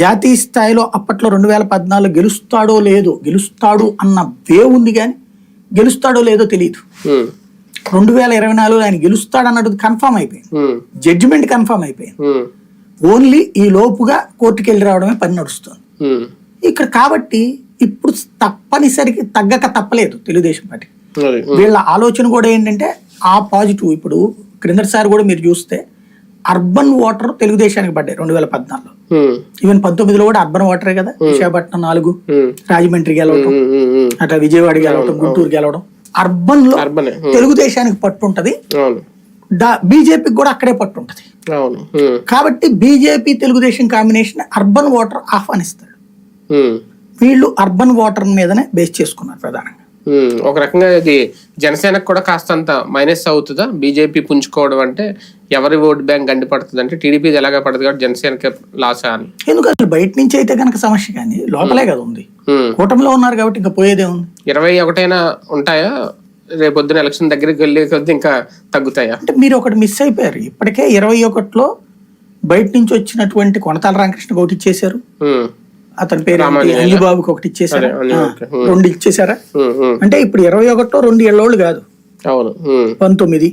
జాతీయ స్థాయిలో అప్పట్లో రెండు వేల పద్నాలుగు గెలుస్తాడో లేదో గెలుస్తాడు అన్న వే ఉంది కానీ గెలుస్తాడో లేదో తెలియదు రెండు వేల ఇరవై నాలుగులో ఆయన గెలుస్తాడన్నది కన్ఫామ్ అయిపోయింది. జడ్జిమెంట్ కన్ఫామ్ అయిపోయింది. ఓన్లీ ఈ లోపుగా కోర్టుకి వెళ్ళి రావడమే పని నడుస్తుంది. ఇక్కడ కాబట్టి ఇప్పుడు తప్పనిసరికి తగ్గక తప్పలేదు తెలుగుదేశం పార్టీ. వీళ్ళ ఆలోచన కూడా ఏంటంటే ఆ పాజిటివ్. ఇప్పుడు క్రిందటిసారి కూడా మీరు చూస్తే అర్బన్ ఓటర్ తెలుగుదేశానికి పడ్డాయి రెండు వేల పద్నాలుగులో ఈవెన్ పంతొమ్మిదిలో కూడా అర్బన్ ఓటరే కదా విశాఖపట్నం నాలుగు రాజమండ్రి ఉమ్, అట్లా విజయవాడ గెలవటం గుంటూరు గెలవడం అర్బన్. లో తెలుగుదేశానికి పట్టు ఉంటది. అవును. బీజేపీకి కూడా అక్కడే పట్టు ఉంటది. అవును. ఉమ్, కాబట్టి BJP Telugu Desam combination urban voter ఆహ్వానిస్తాడు. వీళ్ళు అర్బన్ ఓటర్ మీదనే బేస్ చేసుకున్నారు ప్రధానంగా. ఒక రకంగా ఇది జనసేనకు కూడా కాస్తంత మైనస్ అవుతుందా? బీజేపీ పుంజుకోవడం అంటే ఎవరి ఓట్ బ్యాంక్ గండి పడుతుంది అంటే టీడీపీ ఎలాగా పడుతుంది కాబట్టి జనసేనకి లాస్ అని. ఎందుకు అసలు బయట నుంచి అయితే కనుక సమస్య కానీ లోపలే కదా ఉంది. కూటమిలో ఉన్నారు కాబట్టి ఇంకా పోయేదే ఉంది. ఇరవై ఒకటైనా ఉంటాయా? రేపొద్దున ఎలక్షన్ దగ్గరికి వెళ్ళే కొద్ది ఇంకా తగ్గుతాయా? అంటే మీరు ఒకటి మిస్ అయిపోయారు. ఇప్పటికే ఇరవై ఒకటిలో బయట నుంచి వచ్చినటువంటి కొనతాల రామకృష్ణ ఒకటి ఇచ్చేశారు. అతని పేరు. అంజిబాబుకి ఒకటి ఇచ్చేసారా. రెండు ఇచ్చేసారా అంటే ఇప్పుడు ఇరవై ఒకటిలో రెండు ఏళ్ళోళ్ళు కాదు. పంతొమ్మిది.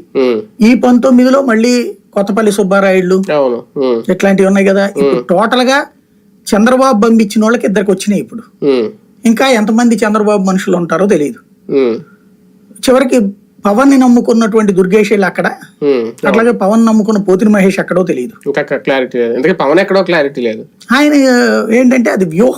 ఈ పంతొమ్మిదిలో మళ్ళీ కొత్తపల్లి ఉమ్, ఇట్లాంటివి ఉన్నాయి కదా? ఇప్పుడు టోటల్గా చంద్రబాబు పంపించిన వాళ్ళకి ఇద్దరికి వచ్చినాయి ఇప్పుడు. ఇంకా ఎంతమంది చంద్రబాబు మనుషులు ఉంటారో తెలియదు చివరికి పవన్ని నమ్ముకున్నటువంటి దుర్గేష్ అక్కడ. అట్లాగే పవన్ నమ్ముకున్న పోతిని మహేష్ అక్కడో తెలియదు. ఇంకా క్లారిటీ లేదు. ఎందుకంటే పవన్ ఎక్కడో క్లారిటీ లేదు. ఆయన ఏంటంటే అది వ్యూహం.